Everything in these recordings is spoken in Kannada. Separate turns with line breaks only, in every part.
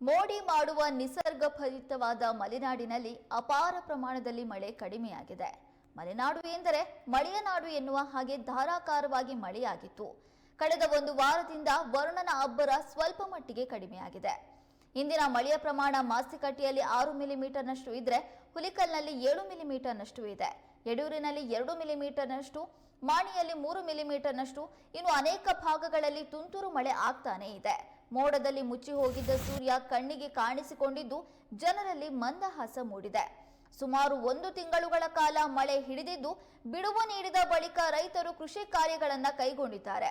ಮೋಡಿ ಮಾಡುವ ನಿಸರ್ಗಫಲಿತವಾದ ಮಲೆನಾಡಿನಲ್ಲಿ ಅಪಾರ ಪ್ರಮಾಣದಲ್ಲಿ ಮಳೆ ಕಡಿಮೆಯಾಗಿದೆ. ಮಲೆನಾಡು ಎಂದರೆ ಮಳೆಯ ನಾಡು ಎನ್ನುವ ಹಾಗೆ ಧಾರಾಕಾರವಾಗಿ ಮಳೆಯಾಗಿತ್ತು. ಕಳೆದ ಒಂದು ವಾರದಿಂದ ವರುಣನ ಅಬ್ಬರ ಸ್ವಲ್ಪ ಮಟ್ಟಿಗೆ ಕಡಿಮೆಯಾಗಿದೆ. ಇಂದಿನ ಮಳೆಯ ಪ್ರಮಾಣ ಮಾಸ್ತಿಕಟ್ಟಿಯಲ್ಲಿ ಆರು ಮಿಲಿಮೀಟರ್ನಷ್ಟು ಇದ್ರೆ ಹುಲಿಕಲ್ನಲ್ಲಿ ಏಳು ಮಿಲಿಮೀಟರ್ನಷ್ಟು ಇದೆ. ಯಡೂರಿನಲ್ಲಿ ಎರಡು ಮಿಲಿಮೀಟರ್ನಷ್ಟು, ಮಾಣಿಯಲ್ಲಿ ಮೂರು ಮಿಲಿಮೀಟರ್ನಷ್ಟು, ಇನ್ನು ಅನೇಕ ಭಾಗಗಳಲ್ಲಿ ತುಂತುರು ಮಳೆ ಆಗ್ತಾನೇ ಇದೆ. ಮೋಡದಲ್ಲಿ ಮುಚ್ಚಿ ಹೋಗಿದ್ದ ಸೂರ್ಯ ಕಣ್ಣಿಗೆ ಕಾಣಿಸಿಕೊಂಡಿದ್ದು ಜನರಲ್ಲಿ ಮಂದಹಾಸ ಮೂಡಿದೆ. ಸುಮಾರು ಒಂದು ತಿಂಗಳುಗಳ ಕಾಲ ಮಳೆ ಹಿಡಿದಿದ್ದು ಬಿಡುವು ನೀಡಿದ ಬಳಿಕ ರೈತರು ಕೃಷಿ ಕಾರ್ಯಗಳನ್ನು ಕೈಗೊಂಡಿದ್ದಾರೆ.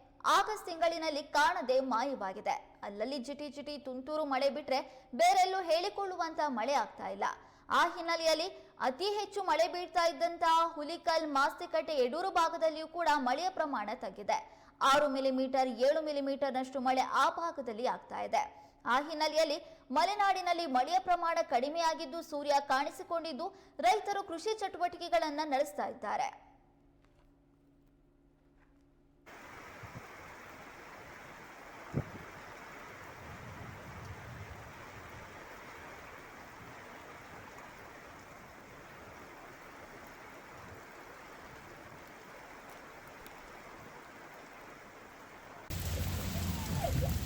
ಆಗಸ್ಟ್ ತಿಂಗಳಿನಲ್ಲಿ ಕಾಣದೆ ಮಾಯವಾಗಿದೆ. ಅಲ್ಲಲ್ಲಿ ಜಿಟಿ ಜಿಟಿ ತುಂತುರು ಮಳೆ ಬಿಟ್ರೆ ಬೇರೆಲ್ಲೂ ಹೇಳಿಕೊಳ್ಳುವಂತ ಮಳೆ ಆಗ್ತಾ ಇಲ್ಲ. ಆ ಹಿನ್ನೆಲೆಯಲ್ಲಿ ಅತಿ ಹೆಚ್ಚು ಮಳೆ ಬೀಳ್ತಾ ಇದ್ದಂತಹ ಹುಲಿಕಲ್, ಮಾಸ್ತಿಕಟ್ಟೆ ಯಡೂರು ಭಾಗದಲ್ಲಿಯೂ ಕೂಡ ಮಳೆಯ ಪ್ರಮಾಣ ತಗ್ಗಿದೆ. ಆರು ಮಿಲಿಮೀಟರ್, ಏಳು ಮಿಲಿಮೀಟರ್ನಷ್ಟು ಮಳೆ ಆ ಭಾಗದಲ್ಲಿ ಆಗ್ತಾ ಇದೆ. ಆ ಹಿನ್ನೆಲೆಯಲ್ಲಿ ಮಲೆನಾಡಿನಲ್ಲಿ ಮಳೆಯ ಪ್ರಮಾಣ ಕಡಿಮೆಯಾಗಿದ್ದು ಸೂರ್ಯ ಕಾಣಿಸಿಕೊಂಡಿದ್ದು ರೈತರು ಕೃಷಿ ಚಟುವಟಿಕೆಗಳನ್ನು ನಡೆಸ್ತಾ ಇದ್ದಾರೆ.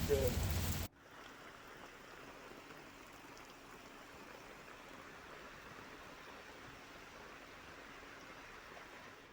good.